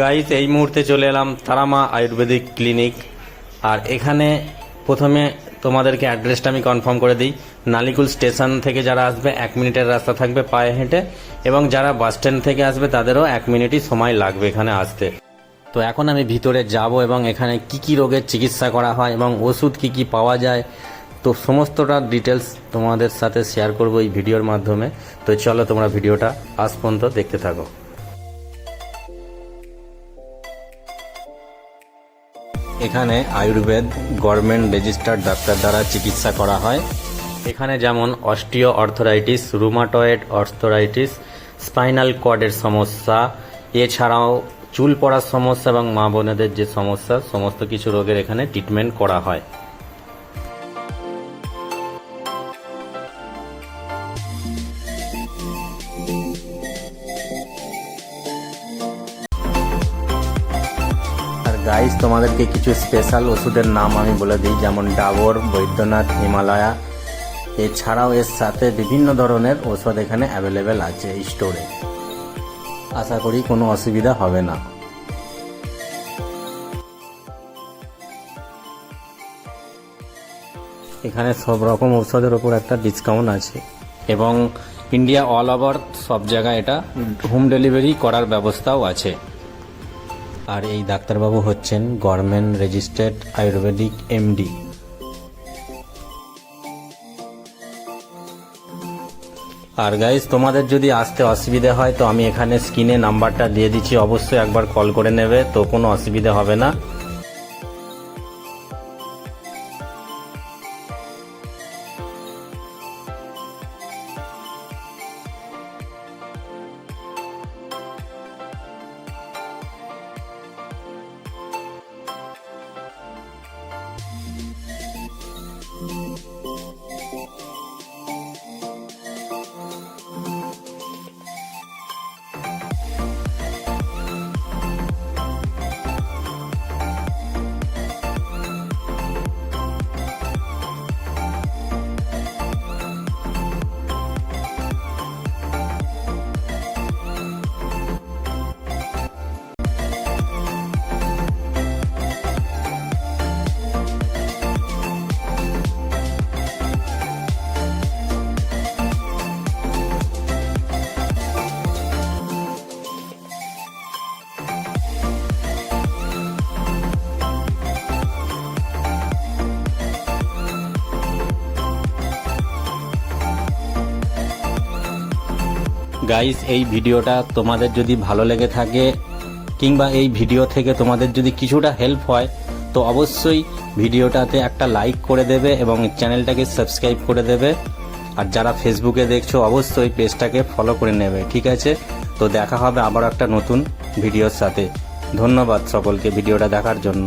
Guys এই মুহূর্তে চলে এলাম তারামা আয়ুর্বেদিক ক্লিনিক। আর এখানে প্রথমে তোমাদেরকে অ্যাড্রেসটা আমি কনফার্ম করে দিই। নালিকুল স্টেশন থেকে যারা আসবে, এক মিনিটের রাস্তা থাকবে পায়ে হেঁটে, এবং যারা বাস স্ট্যান্ড থেকে আসবে, তাদেরও এক মিনিটই সময় লাগবে এখানে আসতে। তো এখন আমি ভিতরে যাব, এবং এখানে কি কি রোগের চিকিৎসা করা হয়, এবং ওষুধ কি কি পাওয়া যায়। তো সমস্তটা ডিটেলস তোমাদের সাথে শেয়ার করব এই ভিডিওর মাধ্যমে। তো চলো তোমরা ভিডিওটা আজ পর্যন্ত দেখতে থাকো। এখানে আয়ুর্বেদ, গভর্নমেন্ট রেজিস্টার্ড ডাক্তার দ্বারা চিকিৎসা করা হয়। এখানে যেমন osteoarthritis, rheumatoid arthritis, spinal কর্ডের সমস্যা, এছাড়াও চুল পড়ার সমস্যা এবং মা বোনেদের যে সমস্যা, সমস্ত কিছু রোগের এখানে ট্রিটমেন্ট করা হয়। গাইস তোমাদেরকে কিছু স্পেশাল ওষুধের নাম আমি বলে দিই, যেমন ডাবর, বৈদ্যনাথ, হিমালয়া। এছাড়াও এর সাথে বিভিন্ন ধরনের ওষুধ এখানে অ্যাভেলেবেল আছে স্টোরে আশা করি কোনো অসুবিধা হবে না। এখানে সব রকম ঔষধের ওপর একটা ডিসকাউন্ট আছে। এবং ইন্ডিয়া অল ওভার সব জায়গায় এটা হোম ডেলিভারি করার ব্যবস্থাও আছে। আর এই ডাক্তারবাবু হচ্ছেন গভর্নমেন্ট রেজিস্টার্ড আয়ুর্বেদিক এমডি। আর গাইজ তোমাদের যদি আসতে অসুবিধে হয়, তো আমি এখানে স্ক্রিনে নাম্বারটা দিয়ে দিচ্ছি। অবশ্যই একবার কল করে নেবে, তো কোনো অসুবিধা হবে না। গাইস এই ভিডিওটা তোমাদের যদি ভালো লেগে থাকে, কিংবা এই ভিডিও থেকে তোমাদের যদি কিছুটা হেল্প হয়, তো অবশ্যই ভিডিওটাতে একটা লাইক করে দেবে এবং চ্যানেলটাকে সাবস্ক্রাইব করে দেবে। আর যারা ফেসবুকে দেখছ, অবশ্যই পেজটাকে ফলো করে নেবে, ঠিক আছে? তো দেখা হবে আবার একটা নতুন ভিডিওর সাথে। ধন্যবাদ সকলকে ভিডিওটা দেখার জন্য।